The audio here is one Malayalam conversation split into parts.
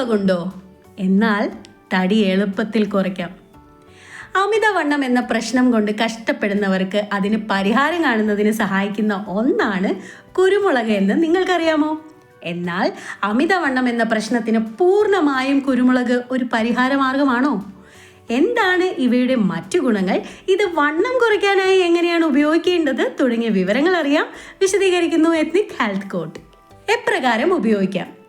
കുരുമുളകുണ്ടോ എന്നാൽ തടി എളുപ്പത്തിൽ കുറയ്ക്കാം. അമിതവണ്ണം എന്ന പ്രശ്നം കൊണ്ട് കഷ്ടപ്പെടുന്നവർക്ക് അതിന് പരിഹാരം കാണുന്നതിന് സഹായിക്കുന്ന ഒന്നാണ് കുരുമുളക് എന്ന് നിങ്ങൾക്കറിയാമോ? എന്നാൽ അമിതവണ്ണം എന്ന പ്രശ്നത്തിന് പൂർണമായും കുരുമുളക് ഒരു പരിഹാര മാർഗമാണോ? എന്താണ് ഇവയുടെ മറ്റു ഗുണങ്ങൾ? ഇത് വണ്ണം കുറയ്ക്കാനായി എങ്ങനെയാണ് ഉപയോഗിക്കേണ്ടത്? തുടങ്ങിയ വിവരങ്ങൾ അറിയാം. വിശദീകരിക്കുന്നു എത്നിക് ഹെൽത്ത് കോട്ട് എപ്രകാരം ഉപയോഗിക്കാം?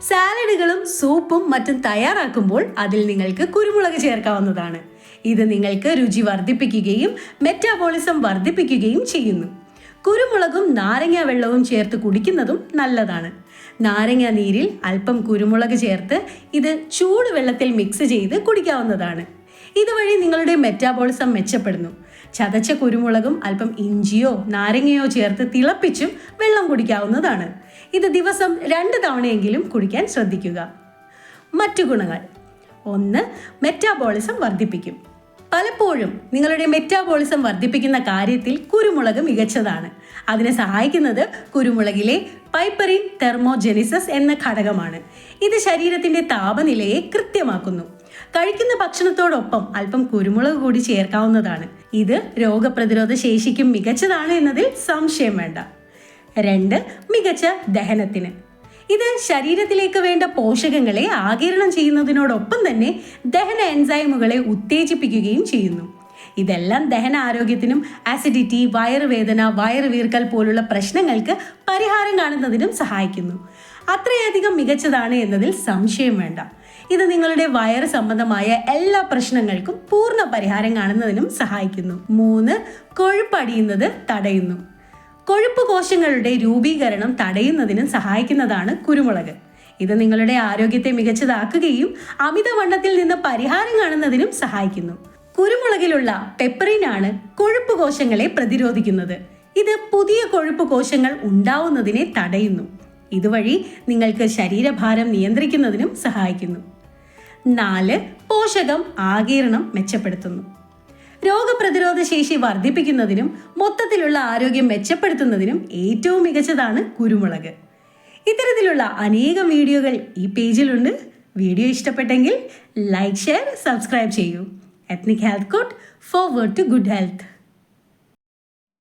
സാലഡുകളും സൂപ്പും മറ്റും തയ്യാറാക്കുമ്പോൾ അതിൽ നിങ്ങൾക്ക് കുരുമുളക് ചേർക്കാവുന്നതാണ്. ഇത് നിങ്ങൾക്ക് രുചി വർദ്ധിപ്പിക്കുകയും മെറ്റാബോളിസം വർദ്ധിപ്പിക്കുകയും ചെയ്യുന്നു. കുരുമുളകും നാരങ്ങ വെള്ളവും ചേർത്ത് കുടിക്കുന്നതും നല്ലതാണ്. നാരങ്ങ നീരിൽ അല്പം കുരുമുളക് ചേർത്ത് ഇത് ചൂടുവെള്ളത്തിൽ മിക്സ് ചെയ്ത് കുടിക്കാവുന്നതാണ്. ഇതുവഴി നിങ്ങളുടെ മെറ്റാബോളിസം മെച്ചപ്പെടുന്നു. ചതച്ച കുരുമുളകും അല്പം ഇഞ്ചിയോ നാരങ്ങയോ ചേർത്ത് തിളപ്പിച്ചും വെള്ളം കുടിക്കാവുന്നതാണ്. ഇത് ദിവസം രണ്ട് തവണയെങ്കിലും കുടിക്കാൻ ശ്രദ്ധിക്കുക. മറ്റു ഗുണങ്ങൾ. ഒന്ന് മെറ്റാബോളിസം വർദ്ധിപ്പിക്കും. പലപ്പോഴും നിങ്ങളുടെ മെറ്റാബോളിസം വർദ്ധിപ്പിക്കുന്ന കാര്യത്തിൽ കുരുമുളക് മികച്ചതാണ്. അതിനെ സഹായിക്കുന്നത് കുരുമുളകിലെ പൈപ്പറിൻ തെർമോജെനിസസ് എന്ന ഘടകമാണ്. ഇത് ശരീരത്തിന്റെ താപനിലയെ കൃത്യമാക്കുന്നു. കഴിക്കുന്ന ഭക്ഷണത്തോടൊപ്പം അല്പം കുരുമുളക് കൂടി ചേർക്കാവുന്നതാണ്. ഇത് രോഗപ്രതിരോധ ശേഷിക്കും മികച്ചതാണ് എന്നതിൽ സംശയം വേണ്ട. രണ്ട് മികച്ച ദഹനത്തിന്. ഇത് ശരീരത്തിലേക്ക് വേണ്ട പോഷകങ്ങളെ ആകിരണം ചെയ്യുന്നതിനോടൊപ്പം തന്നെ ദഹന എൻസൈമുകളെ ഉത്തേജിപ്പിക്കുകയും ചെയ്യുന്നു. ഇതെല്ലാം ദഹന ആരോഗ്യത്തിനും ആസിഡിറ്റി വയറുവേദന വയറുവീർക്കൽ പോലുള്ള പ്രശ്നങ്ങൾക്ക് പരിഹാരം കാണുന്നതിനും സഹായിക്കുന്നു. അത്രയധികം മികച്ചതാണ് എന്നതിൽ സംശയം വേണ്ട. ഇത് നിങ്ങളുടെ വയറ് സംബന്ധമായ എല്ലാ പ്രശ്നങ്ങൾക്കും പൂർണ പരിഹാരം കാണുന്നതിനും സഹായിക്കുന്നു. മൂന്ന് കൊഴുപ്പടിയുന്നത് തടയുന്നു. കൊഴുപ്പ് കോശങ്ങളുടെ രൂപീകരണം തടയുന്നതിനും സഹായിക്കുന്നതാണ് കുരുമുളക്. ഇത് നിങ്ങളുടെ ആരോഗ്യത്തെ മികച്ചതാക്കുകയും അമിതവണ്ണത്തിൽ നിന്ന് പരിഹാരം കാണുന്നതിനും സഹായിക്കുന്നു. കുരുമുളകിലുള്ള പെപ്പറിനാണ് കൊഴുപ്പ് കോശങ്ങളെ പ്രതിരോധിക്കുന്നത്. ഇത് പുതിയ കൊഴുപ്പ് കോശങ്ങൾ ഉണ്ടാവുന്നതിനെ തടയുന്നു. ഇതുവഴി നിങ്ങൾക്ക് ശരീരഭാരം നിയന്ത്രിക്കുന്നതിനും സഹായിക്കുന്നു. നാല് പോഷകം ആകീരണം മെച്ചപ്പെടുത്തുന്നു. രോഗപ്രതിരോധ ശേഷി വർദ്ധിപ്പിക്കുന്നതിനും മൊത്തത്തിലുള്ള ആരോഗ്യം മെച്ചപ്പെടുത്തുന്നതിനും ഏറ്റവും മികച്ചതാണ് കുരുമുളക്. ഇത്തരത്തിലുള്ള അനേകം വീഡിയോകൾ ഈ പേജിലുണ്ട്. വീഡിയോ ഇഷ്ടപ്പെട്ടെങ്കിൽ ലൈക്ക് ഷെയർ സബ്സ്ക്രൈബ് ചെയ്യൂ. Ethnic Health Court forward to good health